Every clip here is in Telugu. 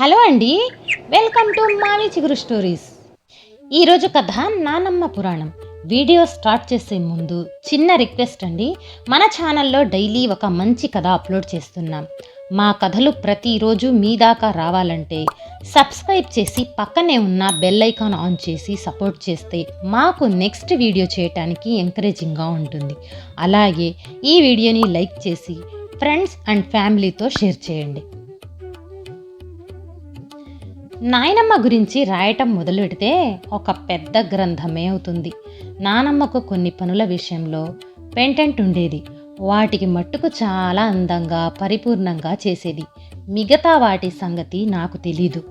హలో అండి. వెల్కమ్ టు మావి చిగురు స్టోరీస్. ఈరోజు కథ నానమ్మ పురాణం. వీడియో స్టార్ట్ చేసే ముందు చిన్న రిక్వెస్ట్ అండి. మన ఛానల్లో డైలీ ఒక మంచి కథ అప్లోడ్ చేస్తున్నాం. మా కథలు ప్రతిరోజు మీ దాకా రావాలంటే సబ్స్క్రైబ్ చేసి పక్కనే ఉన్న బెల్ ఐకాన్ ఆన్ చేసి సపోర్ట్ చేస్తే మాకు నెక్స్ట్ వీడియో చేయటానికి ఎంకరేజింగ్గా ఉంటుంది. అలాగే ఈ వీడియోని లైక్ చేసి ఫ్రెండ్స్ అండ్ ఫ్యామిలీతో షేర్ చేయండి. నాయనమ్మ గురించి రాయటం మొదలుపెడితే ఒక పెద్ద గ్రంథమే అవుతుంది. నానమ్మకు కొన్ని పనుల విషయంలో పెంటెంట్ ఉండేది వాటికి మట్టుకు చాలా అందంగా పరిపూర్ణంగా చేసేది. మిగతా వాటి సంగతి నాకు తెలీదు.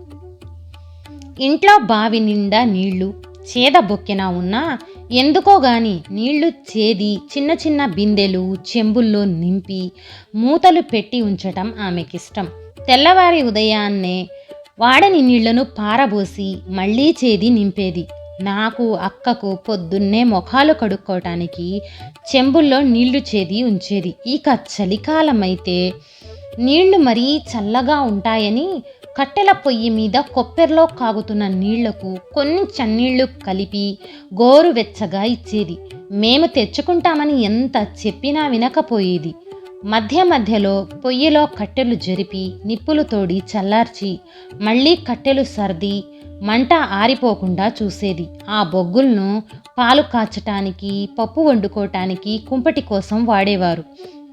ఇంట్లో బావి నిండా నీళ్ళు చేద బొక్కెన ఉన్నా ఎందుకో గాని నీళ్ళు చేది చిన్న చిన్న బిందెలు చెంబుల్లో నింపి మూతలు పెట్టి ఉంచటం ఆమెకిష్టం. తెల్లవారి ఉదయాన్నే వాడని నీళ్ళను పారబోసి మళ్ళీ చేది నింపేది. నాకు అక్కకు పొద్దున్నే ముఖాలు కడుక్కోవటానికి చెంబుల్లో నీళ్ళు చేది ఉంచేది. ఇక చలికాలమైతే నీళ్ళు మరీ చల్లగా ఉంటాయని కట్టెల పొయ్యి మీద కొప్పెరలో కాగుతున్న నీళ్ళకు కొన్ని చన్నీళ్ళు కలిపి గోరువెచ్చగా ఇచ్చేది. మేము తెచ్చుకుంటామని ఎంత చెప్పినా వినకపోయేది. మధ్య మధ్యలో పొయ్యిలో కట్టెలు జరిపి నిప్పులు తోడి చల్లార్చి మళ్ళీ కట్టెలు సర్ది మంట ఆరిపోకుండా చూసేది. ఆ బొగ్గులను పాలు కాచటానికి పప్పు వండుకోవటానికి కుంపటి కోసం వాడేవారు.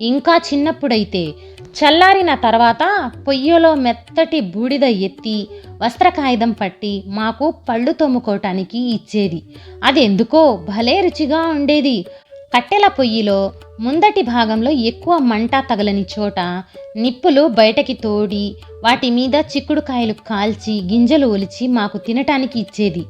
ఇంకా చిన్నప్పుడైతే చల్లారిన తర్వాత పొయ్యిలో మెత్తటి బూడిద ఎత్తి వస్త్రకాయుధం పట్టి మాకు పళ్ళు తోముకోవటానికి ఇచ్చేది. అది ఎందుకో భలే రుచిగా ఉండేది. కట్టెల పొయ్యిలో ముందటి భాగంలో ఎక్కువ మంట తగలని చోట నిప్పులు బయటకి తోడి వాటి మీద చిక్కుడుకాయలు కాల్చి గింజలు ఒలిచి మాకు తినటానికి ఇచ్చేది.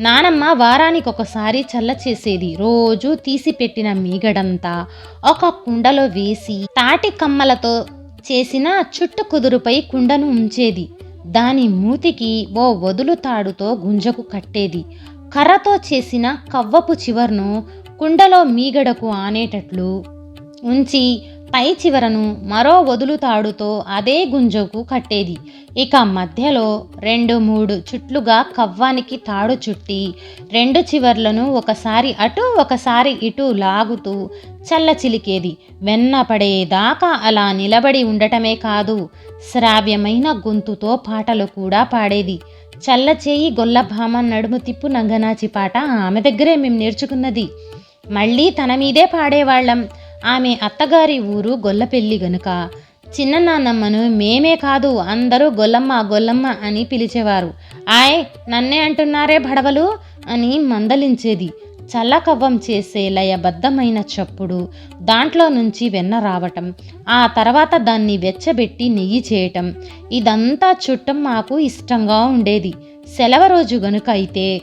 నానమ్మ వారానికి ఒకసారి చల్ల చేసేది. రోజు తీసి పెట్టిన మీగడంతా ఒక కుండలో వేసి తాటి కమ్మలతో చేసిన చుట్టు కుదురుపై కుండను ఉంచేది. దాని మూతికి ఓ వదులు తాడుతో గుంజకు కట్టేది. కర్రతో చేసిన కవ్వపు చివరను కుండలో మీగడకు ఆనేటట్లు ఉంచి పై చివరను మరో వదులు తాడుతో అదే గుంజకు కట్టేది. ఇక మధ్యలో రెండు మూడు చుట్లుగా కవ్వానికి తాడు చుట్టి రెండు చివర్లను ఒకసారి అటు ఒకసారి ఇటు లాగుతూ చల్ల చిలికేది. వెన్న పడేదాకా అలా నిలబడి ఉండటమే కాదు శ్రావ్యమైన గొంతుతో పాటలు కూడా పాడేది. చల్ల చేయి గొల్లభామ నడుము తిప్పు నంగనాచి పాట ఆమె దగ్గరే మేము నేర్చుకున్నది. మళ్ళీ తన మీదే పాడేవాళ్ళం. ఆమె అత్తగారి ఊరు గొల్లపెల్లి గనుక. చిన్న నాన్నమ్మను మేమే కాదు అందరూ గొల్లమ్మ గొల్లమ్మ అని పిలిచేవారు. ఆయ్ నన్నే అంటున్నారే భడవలు అని మందలించేది. చల్లకవ్వం చేసే లయబద్ధమైన చప్పుడు దాంట్లో నుంచి వెన్న రావటం ఆ తర్వాత దాన్ని వెచ్చబెట్టి నెయ్యి చేయటం ఇదంతా చుట్టం మాకు ఇష్టంగా ఉండేది. సెలవు రోజు గనుక అయితే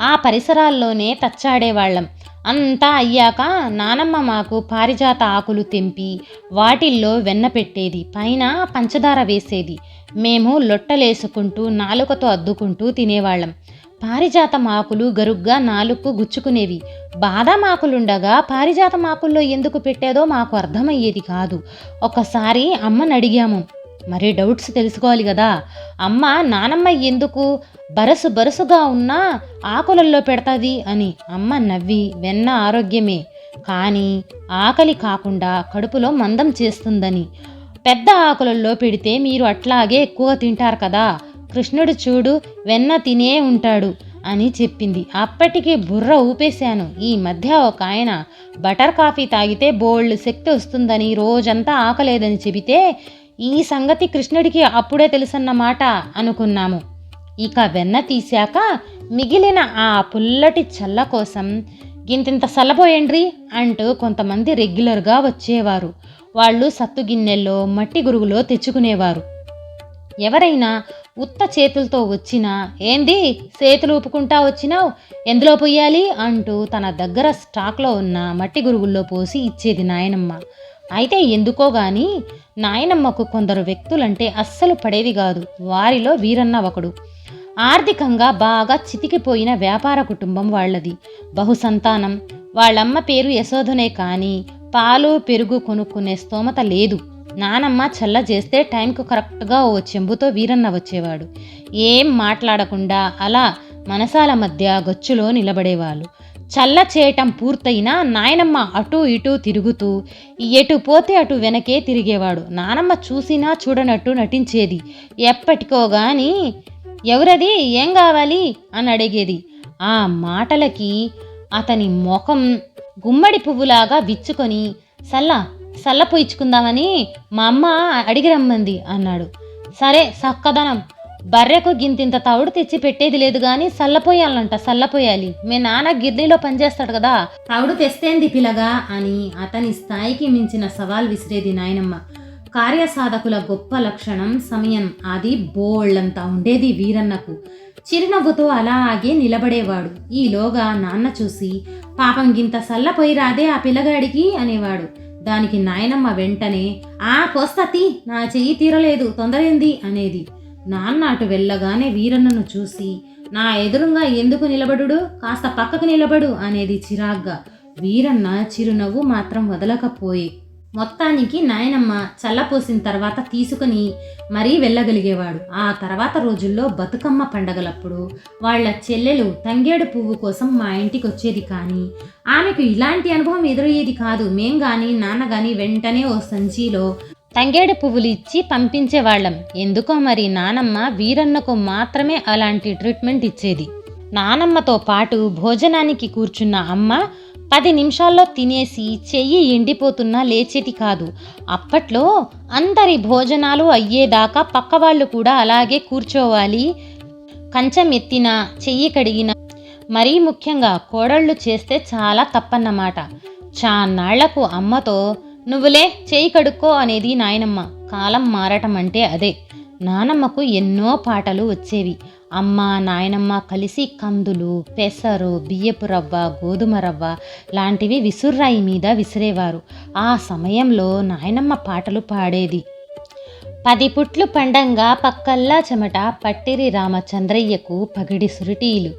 ఆ పరిసరాల్లోనే తచ్చాడేవాళ్ళం. అంతా అయ్యాక నానమ్మ మాకు పారిజాత ఆకులు తెంపి వాటిల్లో వెన్న పెట్టేది పైన పంచదార వేసేది. మేము లొట్టలేసుకుంటూ నాలుకతో అద్దుకుంటూ తినేవాళ్ళం. పారిజాతం ఆకులు గరుగ్గా నాలుగు గుచ్చుకునేవి. బాదం ఆకులుండగా పారిజాతం ఆకుల్లో ఎందుకు పెట్టేదో మాకు అర్థమయ్యేది కాదు. ఒకసారి అమ్మని అడిగాము మరి డౌట్స్ తెలుసుకోవాలి కదా అమ్మ నానమ్మ ఎందుకు? బరసు బరసుగా ఉన్నా ఆకులల్లో పెడతాది అని అమ్మ నవ్వి వెన్న ఆరోగ్యమే. కానీ ఆకలి కాకుండా కడుపులో మందం చేస్తుందని. పెద్ద ఆకులల్లో పెడితే మీరు అట్లాగే ఎక్కువ తింటారు కదా. కృష్ణుడు చూడు వెన్న తినే ఉంటాడు అని చెప్పింది. అప్పటికి బుర్ర ఊపేశాను. ఈ మధ్య ఒక ఆయన బటర్ కాఫీ తాగితే బోల్డ్ శక్తి వస్తుందని రోజంతా ఆకలేదని చెబితే ఈ సంగతి కృష్ణుడికి అప్పుడే తెలుసన్నమాట అనుకున్నాము. ఇక వెన్న తీశాక మిగిలిన ఆ పుల్లటి చల్ల కోసం గింతింత సల్లబోయండ్రి అంటూ కొంతమంది రెగ్యులర్గా వచ్చేవారు. వాళ్ళు సత్తు గిన్నెల్లో మట్టి గురుగులో తెచ్చుకునేవారు. ఎవరైనా ఉత్త చేతులతో వచ్చినా ఏంది? చేతులు ఊపుకుంటా వచ్చినావు? ఎందులో పొయ్యాలి? అంటూ తన దగ్గర స్టాక్లో ఉన్న మట్టి గురుగుల్లో పోసి ఇచ్చేది నాయనమ్మ. అయితే ఎందుకో గాని నాయనమ్మకు కొందరు వ్యక్తులంటే అస్సలు పడేది కాదు. వారిలో వీరన్న ఒకడు. ఆర్థికంగా బాగా చితికిపోయిన వ్యాపార కుటుంబం వాళ్ళది. బహుసంతానం. వాళ్ళమ్మ పేరు యశోధనే కానీ పాలు పెరుగు కొనుక్కునే స్తోమత లేదు. నానమ్మ చల్ల చేస్తే టైంకు కరెక్ట్గా ఓ చెంబుతో వీరన్న వచ్చేవాడు. ఏం మాట్లాడకుండా అలా మనసాల మధ్య గచ్చులో నిలబడేవాళ్ళు. చల్ల చేయటం పూర్తయినా నాయనమ్మ అటు ఇటు తిరుగుతూ ఎటు పోతే అటు వెనకే తిరిగేవాడు. నానమ్మ చూసినా చూడనట్టు నటించేది. ఎప్పటికో గాని ఎవరది? ఏం కావాలి? అని అడిగేది. ఆ మాటలకి అతని ముఖం గుమ్మడి పువ్వులాగా విచ్చుకొని సల్లా చల్లపోయించుకుందామని మా అమ్మ అడిగి రమ్మంది అన్నాడు. సరే సక్కదనం. బర్రెకు గింతింత తవుడు తెచ్చి పెట్టేది లేదు కానీ సల్లపోయాలంట సల్లపోయాలి. మీ నాన్న గిర్నీలో పనిచేస్తాడు కదా. తవుడు తెస్తేంది పిలగా అని అతని స్థాయికి మించిన సవాల్ విసిరేది నాయనమ్మ. కార్యసాధకుల గొప్ప లక్షణం సమయం. అది బోళ్ళంతా ఉండేది వీరన్నకు. చిరునవ్వుతో అలాగే నిలబడేవాడు. ఈలోగా నాన్న చూసి పాపం గింత సల్లపోయి రాదే ఆ పిల్లగాడికి అనేవాడు. దానికి నాయనమ్మ వెంటనే ఆ పోస్తతి నా చెయ్యి తీరలేదు తొందరేంది అనేది. నాన్న అటు వెళ్ళగానే వీరన్నను చూసి నా ఎదురుగా ఎందుకు నిలబడుడు? కాస్త పక్కకు నిలబడు అనేది చిరాగ్గా. వీరన్న చిరునవ్వు మాత్రం వదలకపోయే మొత్తానికి నాయనమ్మ చల్లపోసిన తర్వాత తీసుకుని మరీ వెళ్ళగలిగేవాడు. ఆ తర్వాత రోజుల్లో బతుకమ్మ పండగలప్పుడు వాళ్ళ చెల్లెలు తంగేడు పువ్వు కోసం మా ఇంటికి వచ్చేది కానీ ఆమెకు ఇలాంటి అనుభవం ఎదురయ్యేది కాదు. మేం కానీ నాన్న కానీ వెంటనే ఓ సంచిలో తంగేడు పువ్వులు ఇచ్చి పంపించేవాళ్ళం. ఎందుకో మరి నానమ్మ వీరన్నకు మాత్రమే అలాంటి ట్రీట్మెంట్ ఇచ్చేది. నానమ్మతో పాటు భోజనానికి కూర్చున్న అమ్మ పది నిమిషాల్లో తినేసి చెయ్యి ఎండిపోతున్నా లేచేది కాదు. అప్పట్లో అందరి భోజనాలు అయ్యేదాకా పక్కవాళ్ళు కూడా అలాగే కూర్చోవాలి. కంచం ఎత్తిన చెయ్యి కడిగిన మరీ ముఖ్యంగా కోడళ్ళు చేస్తే చాలా తప్పన్నమాట. చాన్నాళ్ళకు అమ్మతో నువ్వులే చేయి కడుక్కో అనేది నాయనమ్మ. కాలం మారటం అంటే అదే. నానమ్మకు ఎన్నో పాటలు వచ్చేవి. అమ్మ నాయనమ్మ కలిసి కందులు పెసరు బియ్యపు రవ్వ గోధుమ రవ్వ లాంటివి విసుర్రాయి మీద విసిరేవారు. ఆ సమయంలో నాయనమ్మ పాటలు పాడేది. పది పుట్లు పండంగా పక్కల్లా చెమట పట్టిరి రామచంద్రయ్యకు పగిడి సురిటీలు.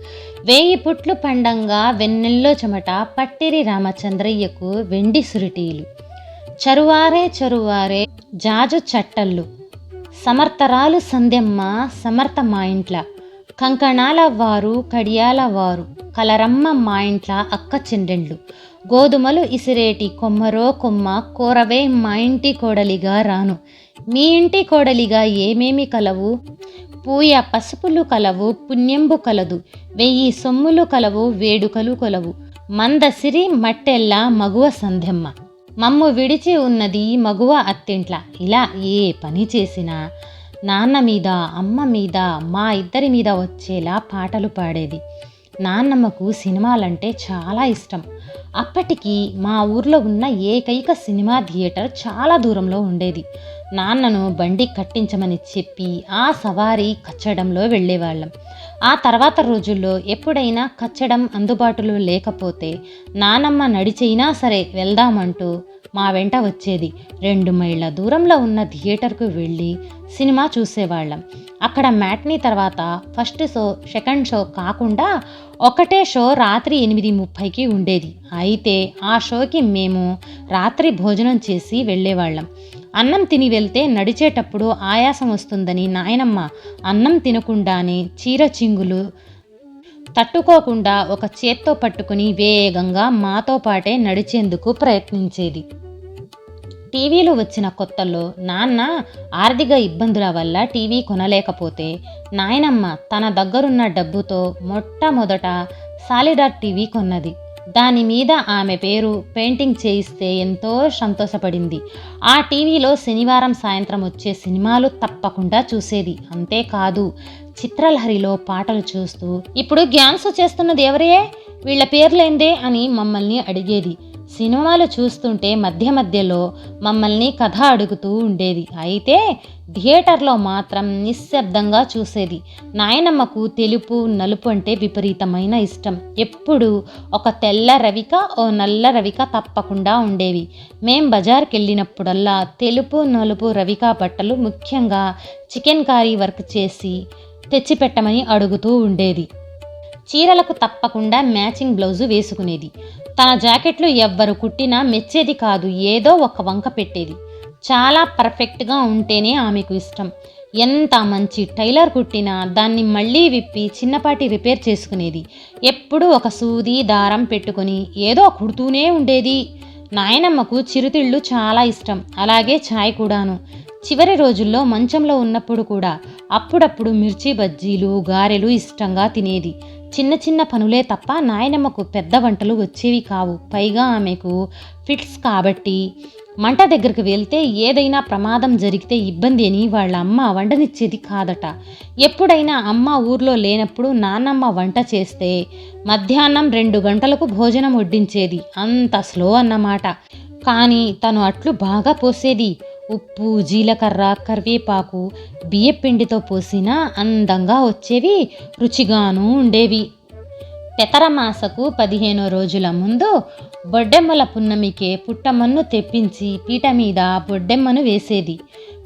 వేయి పుట్లు పండంగా వెన్నెల్లో చెమట పట్టిరి రామచంద్రయ్యకు వెండి సురిటీలు. చరువారే చరువారే జాజు చట్టళ్ళు. సమర్థరాలు సంధ్యమ్మ సమర్థ మా ఇంట్ల. కంకణాల వారు కడియాల వారు కలరమ్మ మా ఇంట్ల అక్క చెండెండ్లు గోధుమలు ఇసిరేటి కొమ్మరో కొమ్మ కూరవే మా ఇంటి కోడలిగా రాను. మీ ఇంటి కోడలిగా ఏమేమి కలవు? పూయ పసుపులు కలవు పుణ్యంబు కలదు. వెయ్యి సొమ్ములు కలవు వేడుకలు కొలవు. మందసిరి మట్టెల్ల మగువ సంధ్యమ్మ. మమ్ము విడిచి ఉన్నది మగువ అత్తింట్ల. ఇలా ఏ పని చేసినా నాన్న మీద అమ్మ మీద మా ఇద్దరి మీద వచ్చేలా పాటలు పాడేది. నాన్నమ్మకు సినిమాలంటే చాలా ఇష్టం. అప్పటికి మా ఊర్లో ఉన్న ఏకైక సినిమా థియేటర్ చాలా దూరంలో ఉండేది. నాన్నను బండి కట్టించమని చెప్పి ఆ సవారీ కచ్చడంలో వెళ్ళేవాళ్ళం. ఆ తర్వాత రోజుల్లో ఎప్పుడైనా కచ్చడం అందుబాటులో లేకపోతే నానమ్మ నడిచైనా సరే వెళ్దామంటూ మా వెంట వచ్చేది. రెండు మైళ్ళ దూరంలో ఉన్న థియేటర్కు వెళ్ళి సినిమా చూసేవాళ్ళం. అక్కడ మ్యాట్నీ తర్వాత ఫస్ట్ షో సెకండ్ షో కాకుండా ఒకటే షో రాత్రి ఎనిమిది ముప్పైకి ఉండేది. అయితే ఆ షోకి మేము రాత్రి భోజనం చేసి వెళ్ళేవాళ్ళం. అన్నం తిని వెళ్తే నడిచేటప్పుడు ఆయాసం వస్తుందని నాయనమ్మ అన్నం తినకుండానే చీర చింగులు తట్టుకోకుండా ఒక చేత్తో పట్టుకుని వేగంగా మాతో పాటే నడిచేందుకు ప్రయత్నించేది. టీవీలు వచ్చిన కొత్తల్లో నాన్న ఆర్థిక ఇబ్బందుల వల్ల టీవీ కొనలేకపోతే నాయనమ్మ తన దగ్గరున్న డబ్బుతో మొట్టమొదట సాలిడార్ టీవీ కొన్నది. దాని మీద ఆమె పేరు పెయింటింగ్ చేయిస్తే ఎంతో సంతోషపడింది. ఆ టీవీలో శనివారం సాయంత్రం వచ్చే సినిమాలు తప్పకుండా చూసేది. అంతేకాదు చిత్రలహరిలో పాటలు చూస్తూ ఇప్పుడు గ్యాన్స్ చేస్తున్నది ఎవరే వీళ్ళ పేర్లేందే అని మమ్మల్ని అడిగేది. సినిమాలు చూస్తుంటే మధ్య మధ్యలో మమ్మల్ని కథ అడుగుతూ ఉండేది. అయితే థియేటర్లో మాత్రం నిశ్శబ్దంగా చూసేది. నాయనమ్మకు తెలుపు నలుపు అంటే విపరీతమైన ఇష్టం. ఎప్పుడు ఒక తెల్ల రవిక ఓ నల్ల రవిక తప్పకుండా ఉండేవి. మేం బజార్కి వెళ్ళినప్పుడల్లా తెలుపు నలుపు రవిక బట్టలు ముఖ్యంగా చికెన్ కారీ వర్క్ చేసి తెచ్చిపెట్టమని అడుగుతూ ఉండేది. చీరలకు తప్పకుండా మ్యాచింగ్ బ్లౌజు వేసుకునేది. తన జాకెట్లు ఎవ్వరు కుట్టినా మెచ్చేది కాదు ఏదో ఒక వంక పెట్టేది. చాలా పర్ఫెక్ట్గా ఉంటేనే ఆమెకు ఇష్టం. ఎంత మంచి టైలర్ కుట్టినా దాన్ని మళ్ళీ విప్పి చిన్నపాటి రిపేర్ చేసుకునేది. ఎప్పుడూ ఒక సూది దారం పెట్టుకొని ఏదో కుడుతూనే ఉండేది. నాయనమ్మకు చిరుతిళ్ళు చాలా ఇష్టం. అలాగే ఛాయ్ కూడాను. చివరి రోజుల్లో మంచంలో ఉన్నప్పుడు కూడా అప్పుడప్పుడు మిర్చి బజ్జీలు గారెలు ఇష్టంగా తినేది. చిన్న చిన్న పనులే తప్ప నాయనమ్మకు పెద్ద వంటలు వచ్చేవి కావు. పైగా ఆమెకు ఫిట్స్ కాబట్టి మంట దగ్గరికి వెళ్తే ఏదైనా ప్రమాదం జరిగితే ఇబ్బంది అని వాళ్ళ అమ్మ వండనిచ్చేది కాదట. ఎప్పుడైనా అమ్మ ఊర్లో లేనప్పుడు నాన్నమ్మ వంట చేస్తే మధ్యాహ్నం రెండు గంటలకు భోజనం వడ్డించేది. అంత స్లో అన్నమాట. కానీ తను అట్లు బాగా పోసేది. ఉప్పు జీలకర్ర కరివేపాకు బియ్యపిండితో పోసినా అందంగా వచ్చేవి రుచిగాను ఉండేవి. పెతరమాసకు పదిహేనో రోజుల ముందు బొడ్డెమ్మల పున్నమికే పుట్టమ్మను తెప్పించి పీట మీద బొడ్డెమ్మను వేసేది.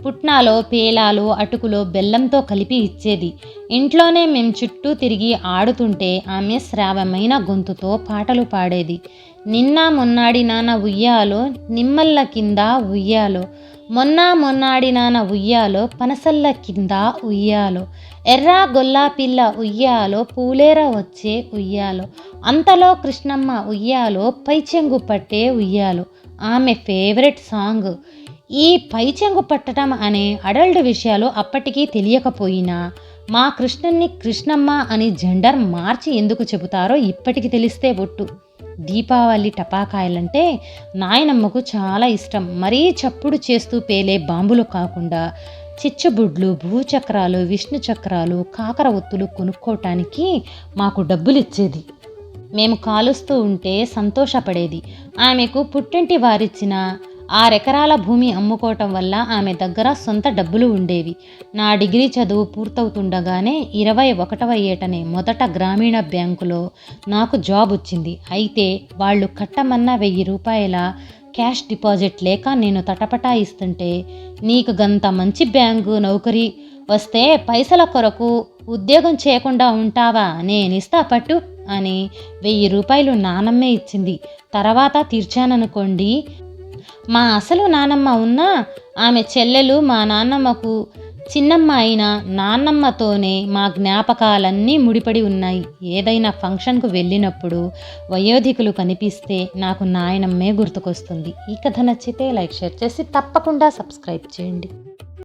పుట్నాలో పేలాలు అటుకులో బెల్లంతో కలిపి ఇచ్చేది. ఇంట్లోనే మేం చుట్టూ తిరిగి ఆడుతుంటే ఆమె శ్రావమైన గొంతుతో పాటలు పాడేది. నిన్న మొన్నాడి నాన్న ఉయ్యాలో నిమ్మల్ల కింద ఉయ్యాలో మొన్న మొన్నాడి నాన్న ఉయ్యాలో పనసల్ల కింద ఉయ్యాలో ఎర్ర గొల్లా పిల్ల ఉయ్యాలో పూలేర వచ్చే ఉయ్యాలో అంతలో కృష్ణమ్మ ఉయ్యాలో పైచెంగు పట్టే ఉయ్యాలో. ఆమె ఫేవరెట్ సాంగ్. ఈ పైచెంగు పట్టడం అనే అడల్ట్ విషయాలు అప్పటికీ తెలియకపోయినా మా కృష్ణుణ్ణి కృష్ణమ్మ అని జెండర్ మార్చి ఎందుకు చెబుతారో ఇప్పటికి తెలిస్తే ఒట్టు. దీపావళి టపాకాయలంటే నాయనమ్మకు చాలా ఇష్టం. మరీ చప్పుడు చేస్తూ పేలే బాంబులు కాకుండా చిచ్చుబుడ్లు భూచక్రాలు విష్ణు చక్రాలు కాకర ఒత్తులు కొనుక్కోవటానికి మాకు డబ్బులు ఇచ్చేది మేము కాలుస్తూ ఉంటే సంతోషపడేది. ఆమెకు పుట్టింటి వారిచ్చిన ఆరెకరాల భూమి అమ్ముకోవటం వల్ల ఆమె దగ్గర సొంత డబ్బులు ఉండేవి. నా డిగ్రీ చదువు పూర్తవుతుండగానే ఇరవై ఒకటవ ఏటనే మొదట గ్రామీణ బ్యాంకులో నాకు జాబ్ వచ్చింది. అయితే వాళ్ళు కట్టమన్న వెయ్యి రూపాయల క్యాష్ డిపాజిట్ లేక నేను తటపటాయిస్తుంటే నీకు గంత మంచి బ్యాంకు నౌకరీ వస్తే పైసల కొరకు ఉద్యోగం చేయకుండా ఉంటావా? నేనిస్తా పట్టు అని వెయ్యి రూపాయలు నానమ్మే ఇచ్చింది. తర్వాత తీర్చాననుకోండి మా అసలు నానమ్మ ఉన్నా ఆమె చెల్లెలు మా నాన్నమ్మకు చిన్నమ్మ అయిన నాన్నమ్మతోనే మా జ్ఞాపకాలన్నీ ముడిపడి ఉన్నాయి. ఏదైనా ఫంక్షన్కు వెళ్ళినప్పుడు వయోధికులు కనిపిస్తే నాకు నాయనమ్మే గుర్తుకొస్తుంది. ఈ కథ నచ్చితే లైక్ షేర్ చేసి తప్పకుండా సబ్స్క్రైబ్ చేయండి.